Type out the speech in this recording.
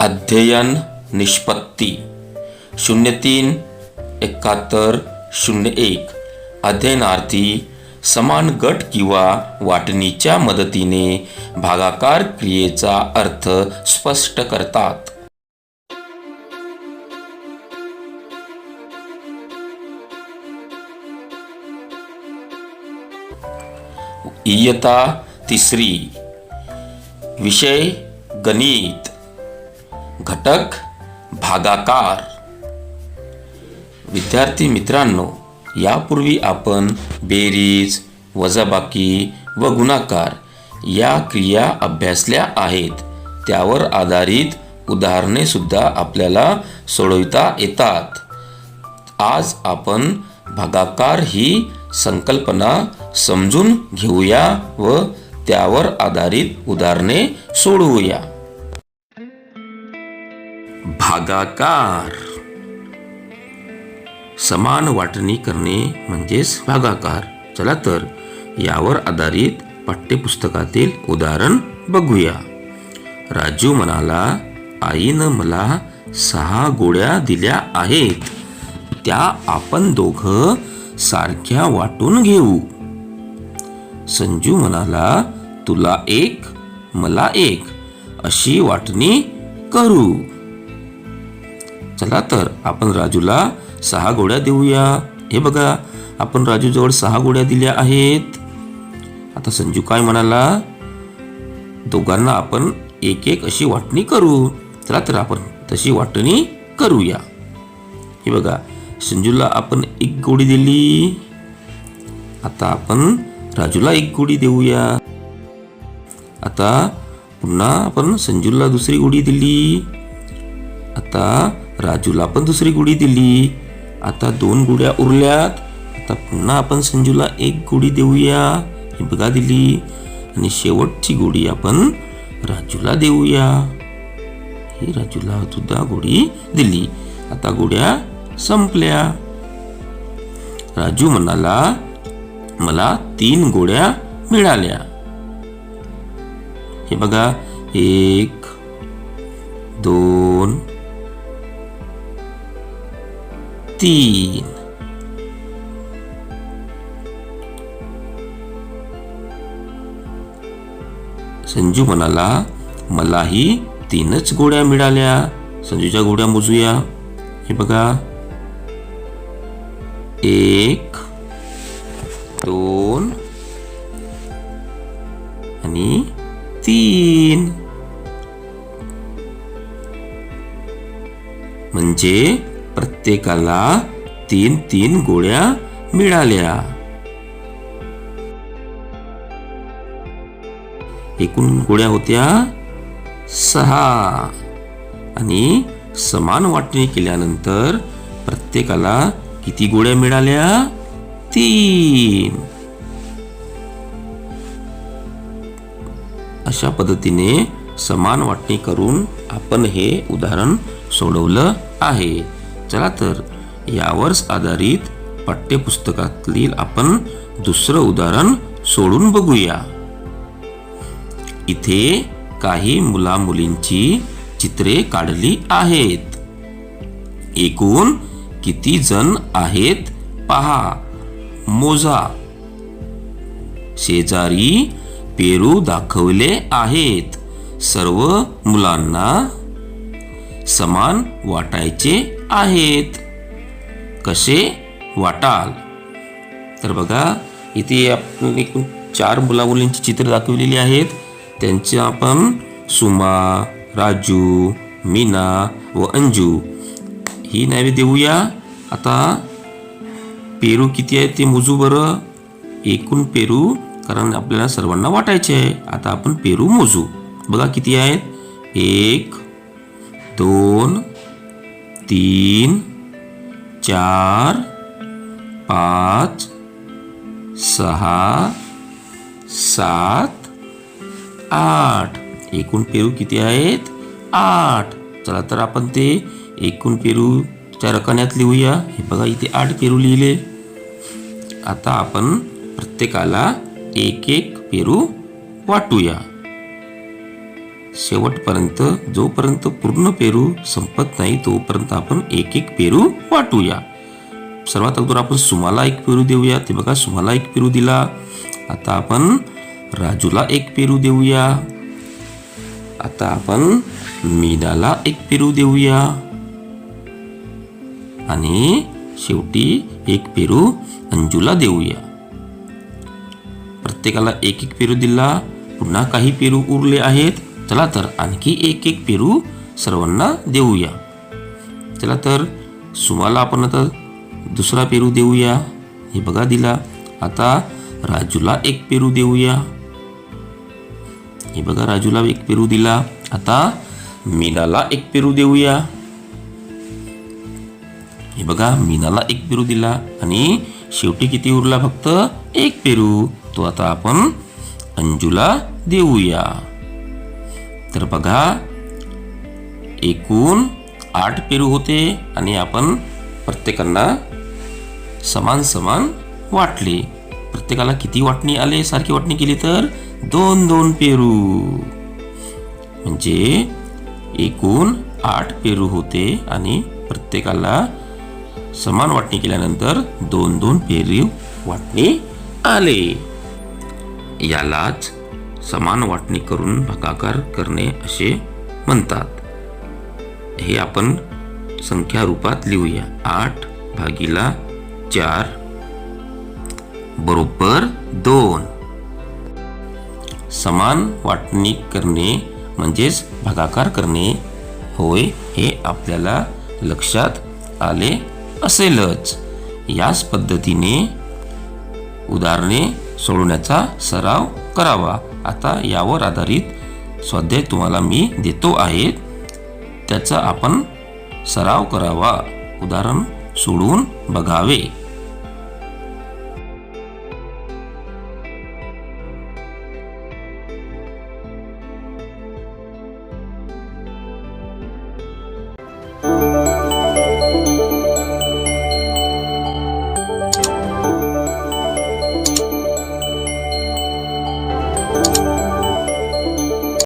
अध्ययन निष्पत्ती. शून्य तीन एकाहत्तर शून्य एक. अध्ययनार्थी समान गट किंवा वाटणीच्या मदतीने भागाकार क्रियेचा अर्थ स्पष्ट करतात. इयता तिसरी. विषय गणित. घटक भागाकार. विद्यार्थी मित्रांनो यापूर्वी आपण बेरीज वजाबाकी व गुणाकार या क्रिया अभ्यासल्या आहेत. त्यावर आधारित उदाहरणे सुद्धा आपल्याला सोडविता येतात. आज आपण भागाकार ही संकल्पना समजून घेऊया व त्यावर आधारित उदाहरणे सोडवूया. भागाकार. समान वाटणी करणे म्हणजेच भागाकार. चला तर यावर आधारित पाठ्यपुस्तकातील उदाहरण बघूया. राजू म्हणाला आईनं मला सहा गोळ्या दिल्या आहेत. त्या आपण दोघं सारख्या वाटून घेऊ. संजू म्हणाला तुला एक मला एक अशी वाटणी करू. चला तर आपण राजूला सहा गोळ्या देऊया. हे बघा आपण राजूजवळ सहा गोळ्या दिल्या आहेत. आता संजू काय म्हणाला? दोघांना आपण एक एक अशी वाटणी करू. चला तर आपण तशी वाटणी करूया. हे बघा संजूला आपण एक गोळी दिली. आता आपण राजूला एक गोळी देऊया. आता पुन्हा आपण संजूला दुसरी गोळी दिली. आता राजूला पण दुसरी गुढी दिली. आता दोन गुड्या उरल्यात. आता पुन्हा आपण संजूला एक गुढी देऊया. ही बघा दिली. आणि शेवटची गोडी आपण राजूला देऊया. ही राजूला सुद्धा गोडी दिली. आता गुड्या संपल्या. राजू म्हणाला मला तीन गोड्या मिळाल्या. हे बघा. एक दोन तीन. संजू म्हणाला मलाही तीनच गोळ्या मिळाल्या. संजूच्या गोळ्या मोजूया. हे बघा. एक दोन आणि तीन. म्हणजे प्रत्येकाला तीन तीन गोळ्या मिळाल्या. एकूण गोळ्या होत्या सहा. आणि समान वाटणी केल्यानंतर प्रत्येकाला किती गोळ्या मिळाल्या? तीन. अशा पद्धतीने समान वाटणी करून आपण हे उदाहरण सोडवलं आहे. चला तर यावरच आधारित पाठ्यपुस्तकातील आपण दुसरं उदाहरण सोडून बघूया. इथे काही मुला मुलींची चित्रे काढली आहेत. एकूण किती जण आहेत पहा. मोजा. शेजारी पेरू दाखवले आहेत. सर्व मुलांना समान वाटायचे आहेत. कसे? वाटाल. तर बघा इथे आपण एकूण चार मुलामुलींची चित्र दाखवलेली आहेत. त्यांचे आपण सुमा राजू मीना व अंजू. ही नावे देऊया. आता पेरू किती आहेत ते मोजू बरं. एकूण पेरू कारण आपल्याला सर्वांना वाटायचे आहे. आता आपण पेरू मोजू. बघा किती आहेत. एक दोन तीन चार पाच सहा सात आठ. एकूण पेरू किती आहेत? आठ. चला तर आपण ते एकूण पेरूच्या रकान्यात लिहूया. हे बघा इथे आठ पेरू लिहिले. आता आपण प्रत्येकाला एक एक पेरू वाटूया. शेवटपर्यंत जोपर्यंत पूर्ण पेरू संपत नाही तोपर्यंत आपण एक एक पेरू वाटूया. सर्वात अगोदर आपण सुमाला एक पेरू देऊया. ते बघा सुमाला एक पेरू दिला. आता आपण राजूला एक पेरू देऊया. आता आपण मीनाला एक पेरू देऊया. आणि शेवटी एक पेरू अंजूला देऊया. प्रत्येकाला एक एक पेरू दिला. पुन्हा काही पेरू उरले आहेत. चला तर आणखी एक एक पेरू सर्वांना देऊया. चला तर सुमाला आपण आता दुसरा पेरू देऊया. हे बघा दिला. आता राजूला एक पेरू देऊया. हे बघा राजूला एक पेरू दिला. आता मीनाला एक पेरू देऊया. हे बघा मीनाला एक पेरू दिला. आणि शेवटी किती उरला फक्त एक पेरू. तो आता आपण अंजूला देऊया. तर बघा एकूण आठ पेरू होते आणि आपण प्रत्येकांना समान समान वाटले. प्रत्येकाला किती वाटणी आले सारखी वाटणी केली तर दोन दोन पेरू. म्हणजे एकूण आठ पेरू होते आणि प्रत्येकाला समान वाटणी केल्यानंतर दोन दोन पेरू वाटणी आले. यालाच समान वाटणी करून भागाकार करणे असे म्हणतात. हे आपण संख्या रूपात लिहूया. आठ भागीला चार बरोबर दोन. समान वाटणी करणे म्हणजेच भागाकार करणे होय हे आपल्याला लक्षात आले असेलच. याच पद्धतीने उदाहरणे सोडवण्याचा सराव करावा. आता यावर आधारित स्वाध्याय तुम्हाला मी देतो आहे. त्याचा आपण सराव करावा. उदाहरण सोडून बघावे.